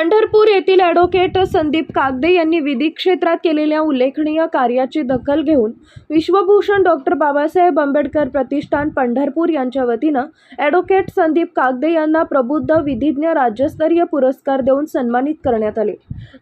पंढरपूर येथील ॲडव्होकेट संदीप कागदे यांनी विधी क्षेत्रात केलेल्या उल्लेखनीय कार्याची दखल घेऊन विश्वभूषण डॉक्टर बाबासाहेब आंबेडकर प्रतिष्ठान पंढरपूर यांच्या वतीनं ॲडव्होकेट संदीप कागदे यांना प्रबुद्ध विधिज्ञ राज्यस्तरीय पुरस्कार देऊन सन्मानित करण्यात आले.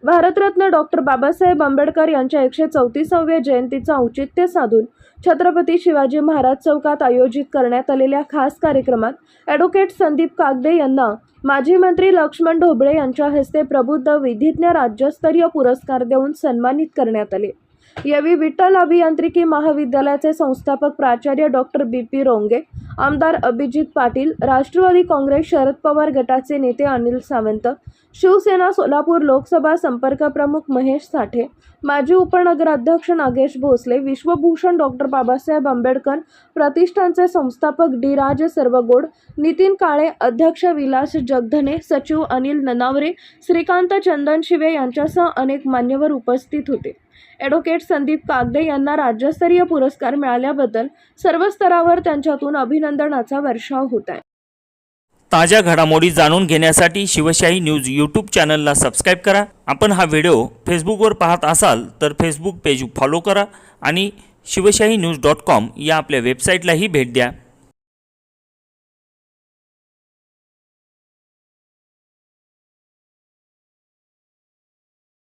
भारतरत्न डॉक्टर बाबासाहेब आंबेडकर यांच्या एकशे चौतीसाव्या जयंतीचं औचित्य साधून छत्रपती शिवाजी महाराज चौकात आयोजित करण्यात आलेल्या खास कार्यक्रमात ॲडव्होकेट संदीप कागदे यांना माजी मंत्री लक्ष्मण ढोबळे यांच्या हस्ते प्रबुद्ध विधिज्ञ राज्यस्तरीय पुरस्कार देऊन सन्मानित करण्यात आले. यावेळी विठ्ठल अभियांत्रिकी महाविद्यालयाचे संस्थापक प्राचार्य डॉक्टर बी पी रोंगे आमदार अभिजित पाटील राष्ट्रवादी काँग्रेस शरद पवार गटाचे नेते अनिल सावंत शिवसेना सोलापूर लोकसभा संपर्क प्रमुख महेश साठे माजी उपनगराध्यक्ष नागेश भोसले विश्वभूषण डॉक्टर बाबासाहेब आंबेडकर प्रतिष्ठानचे संस्थापक डी. राज सर्वगोड नितीन काळे अध्यक्ष विलास जगधने सचिव अनिल ननावरे श्रीकांत चंदन शिवे यांच्यासह अनेक मान्यवर उपस्थित होते. ॲडव्होकेट संदीप कागदे यांना राज्यस्तरीय पुरस्कार मिळाल्याबद्दल सर्व स्तरावर त्यांच्यातून अभिनंदनाचा वर्षाव होत आहे. ताज्या घडामोडी जाणून घेण्यासाठी शिवशाही न्यूज यूट्यूब चॅनलला सबस्क्राईब करा. आपण हा व्हिडिओ फेसबुकवर पाहत असाल तर फेसबुक पेज फॉलो करा आणि शिवशाही न्यूज डॉट कॉम या आपल्या वेबसाईटलाही भेट द्या.